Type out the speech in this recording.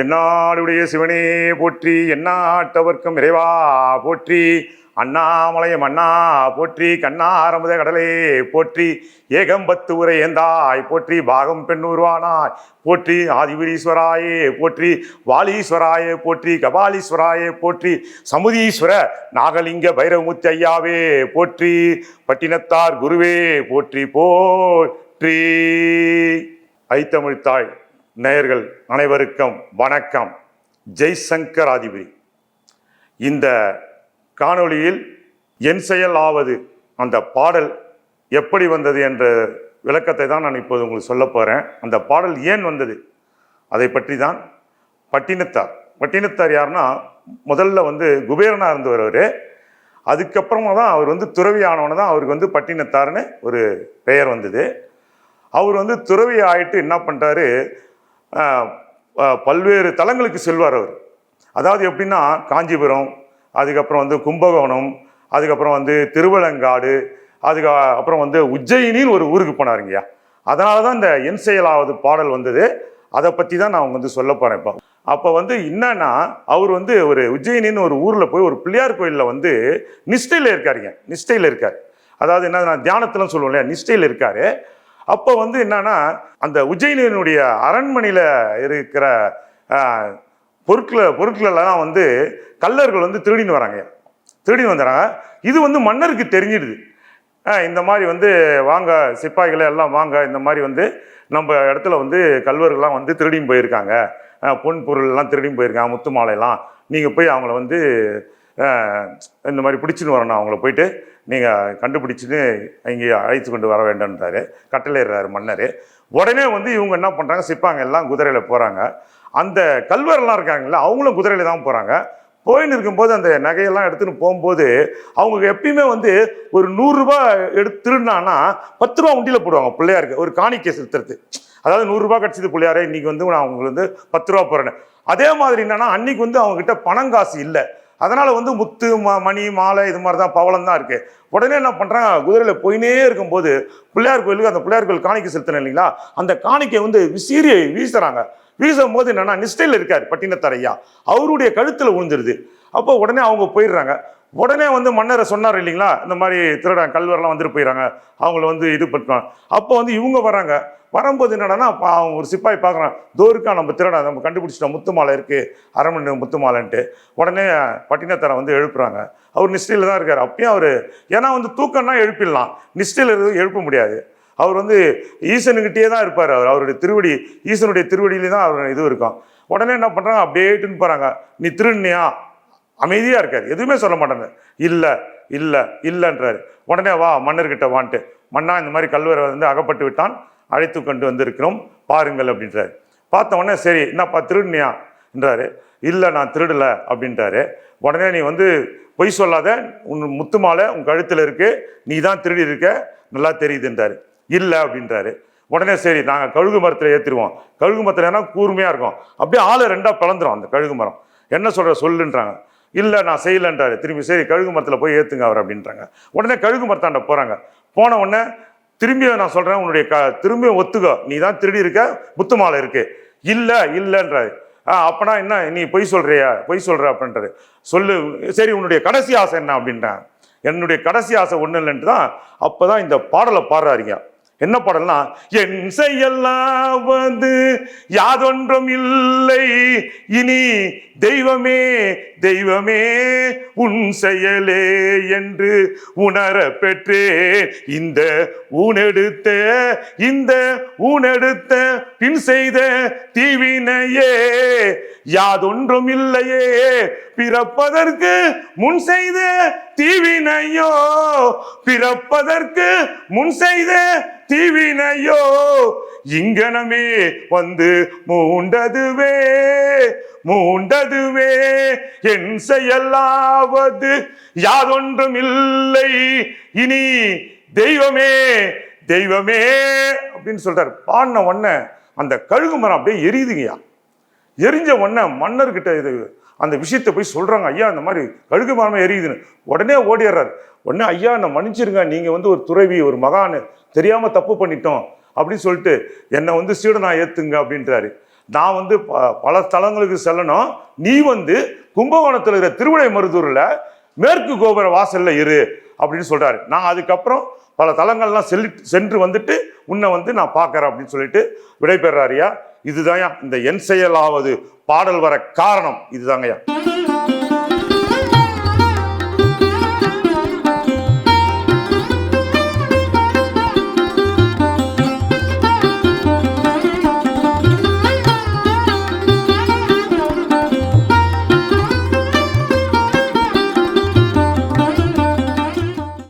தென்னாடுடைய சிவனே போற்றி எண்ணாட்டவர்க்கும் இறைவா போற்றி அண்ணாமலையம் அண்ணா போற்றி கண்ணாரமுத கடலே போற்றி ஏகம்பத்து உரை ஏந்தாய் போற்றி பாகம் பெண்ணூர்வானாய் போற்றி ஆதிபுரீஸ்வராயே போற்றி வாலீஸ்வராயே போற்றி கபாலீஸ்வராயே போற்றி சமுதீஸ்வர நாகலிங்க பைரவமூர்த்தி ஐயாவே போற்றி பட்டினத்தார் குருவே போற்றி போற்றி. ஐத்தமிழ்த்தாய். நேயர்கள் அனைவருக்கும் வணக்கம். ஜெய்சங்கர் ஆதிபதி இந்த காணொளியில் என் செயல் ஆவது அந்த பாடல் எப்படி வந்தது என்ற விளக்கத்தை தான் நான் இப்போது உங்களுக்கு சொல்ல போகிறேன் அந்த பாடல் ஏன் வந்தது? அதை பற்றி தான் பட்டினத்தார். பட்டினத்தார் யாருன்னா முதல்ல வந்து குபேரனாக இருந்தவர் அவர் அதுக்கப்புறமா தான் அவர் வந்து துறவி ஆனவன தான் அவருக்கு வந்து பட்டினத்தார்னு ஒரு பெயர் வந்தது. அவர் வந்து துறவி ஆயிட்டு என்ன பண்ணுறாரு பல்வேறு தலங்களுக்கு செல்வார் அவர். அதாவது எப்படின்னா காஞ்சிபுரம் அதுக்கப்புறம் வந்து கும்பகோணம் அதுக்கப்புறம் வந்து திருவலங்காடு அதுக்கு அப்புறம் வந்து உஜ்ஜயினின்னு ஒரு ஊருக்கு போனாருங்கய்யா. அதனால தான் இந்த என் செயலாவது பாடல் வந்தது. அதை பற்றி தான் நான் வந்து சொல்ல போகிறேன் இப்போ. அப்போ வந்து என்னன்னா அவர் வந்து ஒரு உஜ்ஜயினின்னு ஒரு ஊரில் போய் ஒரு பிள்ளையார் கோயிலில் வந்து நிஷ்டையில் இருக்காருங்க. நிஷ்டையில் இருக்கார். அதாவது என்ன நான் தியானத்தில் சொல்லுவோம் இல்லையா? நிஷ்டையில் இருக்காரு. அப்போ வந்து என்னன்னா அந்த உஜ்ஜயினியினுடைய அரண்மனையில் இருக்கிற பொருட்களை பொருட்களெல்லாம் வந்து கல்லர்கள் வந்து திருடின்னு வராங்க. திருடின்னு வந்துடுறாங்க. இது வந்து மன்னருக்கு தெரிஞ்சிடுது. இந்த மாதிரி வந்து வாங்க சிப்பாய்களை எல்லாம் வாங்க இந்த மாதிரி வந்து நம்ம இடத்துல வந்து கல்வர்கள்லாம் வந்து திருடியும் போயிருக்காங்க. பொன் பொருள்லாம் திருடியும் போயிருக்காங்க முத்து மாலையெல்லாம் நீங்கள் போய் அவங்கள வந்து இந்த மாதிரி பிடிச்சின்னு வரணும் அவங்கள போயிட்டு. நீங்கள் கண்டுபிடிச்சின்னு இங்கே அழைத்து கொண்டு வர வேண்டும்ன்றாரு. கட்டளையிடுறாரு மன்னர். உடனே வந்து இவங்க என்ன பண்ணுறாங்க சிப்பாங்க எல்லாம் குதிரையில் போகிறாங்க அந்த கல்வரெல்லாம் இருக்காங்கல்ல அவங்களும் குதிரையில் தான் போகிறாங்க போயின்னு இருக்கும்போது அந்த நகையெல்லாம் எடுத்துன்னு போகும்போது அவங்க எப்பயுமே வந்து ஒரு நூறுரூபா எடுத்து திருடினான்னா பத்து ரூபா உண்டியில் போடுவாங்க பிள்ளையாருக்கு ஒரு காணிக்கை செலுத்துறது அதாவது நூறுரூபா கிடச்சிது பிள்ளையாரே இன்றைக்கி வந்து நான் அவங்களுக்கு வந்து பத்து ரூபா போடுறேன் அதே மாதிரி என்னன்னா அன்னைக்கு வந்து அவங்கக்கிட்ட பணம் காசு இல்லை. அதனால் வந்து முத்து ம மணி மாலை இது மாதிரி தான் பவளம் தான் இருக்குது உடனே என்ன பண்ணுறாங்க குதிரையில் போயினே இருக்கும்போது பிள்ளையார் கோயிலுக்கு அந்த பிள்ளையார் கோயில் காணிக்கை செலுத்தினேன் இல்லைங்களா? அந்த காணிக்கை வந்து விசிறி வீசுகிறாங்க வீசும் போது என்னென்னா நிஷ்டையில் இருக்கார் பட்டினத்தரையா அவருடைய கழுத்தில் விழுந்துருது. அப்போ உடனே அவங்க போயிடுறாங்க. உடனே வந்து மன்னரை சொன்னார் இல்லைங்களா இந்த மாதிரி திருடன் கல்வரெல்லாம் வந்துட்டு போயிடறாங்க. அவங்கள வந்து இது பண்ணுவாங்க அப்போ வந்து இவங்க வராங்க வரும்போது என்னடான்னா அவன் ஒரு சிப்பாய் பார்க்குறான் தோருக்கா நம்ம திருடா நம்ம கண்டுபிடிச்சிட்டோம் முத்து மாலை இருக்குது அரண்மனை முத்து மாலைன்ட்டு. உடனே பட்டினத்தரை வந்து எழுப்புறாங்க. அவர் நிஷ்டையில் தான் இருக்கார். அப்பயும் அவர் ஏன்னா வந்து தூக்கம்னா எழுப்பிடலாம். நிஷ்டையில் இருந்து எழுப்ப முடியாது. அவர் வந்து ஈசனுக்கிட்டே தான் இருப்பார் அவர். அவருடைய திருவடி ஈசனுடைய திருவடியிலே தான் அவர் இது இருக்கும். உடனே என்ன பண்ணுறாங்க அப்படியே இட்டுன்னு போகிறாங்க நீ திருநியா அமைதியாக இருக்கார். எதுவுமே சொல்ல மாட்டாங்க இல்லை இல்லை இல்லைன்றாரு. உடனே வா மன்னர்கிட்ட வான்ட்டு. மன்னா இந்த மாதிரி கல்வரை வந்து அகப்பட்டு விட்டான். அழைத்து கொண்டு வந்திருக்கிறோம். பாருங்கள் அப்படின்றாரு. பார்த்த உடனே சரி என்னப்பா திருடுனியா? என்றாரு. இல்லை நான் திருடலை அப்படின்றாரு. உடனே நீ வந்து பொய் சொல்லாத. உன் முத்து மாலை உன் கழுத்தில் இருக்கு. நீ தான் திருடி இருக்க நல்லா தெரியுதுன்றாரு இல்லை அப்படின்றாரு. உடனே சரி நாங்கள் கழுகு மரத்தில் ஏற்றிடுவோம் கழுகு மரத்தில் ஏன்னா கூர்மையாக இருக்கும். அப்படியே ஆளை ரெண்டாக பிளந்துரும் அந்த கழுகு மரம். என்ன சொல்கிற சொல்லுன்றாங்க. இல்லை நான் செய்யலைன்றாரு. திரும்பி சரி கழுகு மரத்தில் போய் ஏற்றுங்க அவர் அப்படின்றாங்க. உடனே கழுகு மரத்தாண்ட போகிறாங்க போன உடனே திரும்பி நான் சொல்கிறேன் உன்னுடைய க திரும்பியும் ஒத்துக்கோ. நீ தான் திருடி இருக்க முத்து மாலை இருக்கு. இல்லை இல்லைன்றாரு. ஆ அப்பனா என்ன நீ பொய் சொல்றியா? பொய் சொல்ற அப்படின்றது சொல்லு சரி உன்னுடைய கடைசி ஆசை என்ன அப்படின்றான். என்னுடைய கடைசி ஆசை ஒன்றும் இல்லைன்ட்டு தான் அப்போ தான் இந்த பாடலை பாடுறாருங்க. என்ன பாடல்னா என் செயலாவது யாதொன்றும் இல்லை. இனி தெய்வமே தெய்வமே உன் செயலே என்று உணர பெற்றேன். இந்த ஊனெடுத்த இந்த ஊனெடுத்த பின் செய்த தீவினையே யாதொன்றும் இல்லையே. பிறப்பதற்கு முன் செய்த தீவினையோ பிறப்பதற்கு முன் செய்த தீவினையோ இங்கனமே வந்து மூண்டதுவே மூண்டதுவே. என் செயலாவது யாதொன்றும் இல்லை இனி தெய்வமே தெய்வமே அப்படின்னு சொல்றாரு. பாடின உடனே அந்த கழுகு மரம் அப்படியே எரியுதுங்கய்யா. எரிஞ்ச உடனே மன்னர்கிட்ட இது அந்த விஷயத்தை போய் சொல்கிறாங்க ஐயா இந்த மாதிரி கழுகு மரமே எரியுதுன்னு. உடனே ஓடிடுறாரு. உடனே ஐயா என்னை மன்னிச்சிருங்க. நீங்கள் வந்து ஒரு துறவி ஒரு மகான் தெரியாமல் தப்பு பண்ணிட்டோம். அப்படின்னு சொல்லிட்டு என்னை வந்து சீடனா ஏற்றுங்க அப்படின்றாரு. நான் வந்து ப- பல ஸ்தலங்களுக்கு செல்லணும். நீ வந்து கும்பகோணத்தில் இருக்கிற திருவிடை மருதூரில் மேற்கு கோபுர வாசலில் இரு அப்படின்னு சொல்கிறாரு நான் அதுக்கப்புறம் பல தலங்கள்லாம் செல்லி சென்று வந்துட்டு உன்னை வந்து நான் பார்க்குறேன் அப்படின்னு சொல்லிட்டு விடைபெறாரியா இதுதான் இந்த என் செயலாவது. பாடல் வர காரணம் இதுதாங்கய்யா.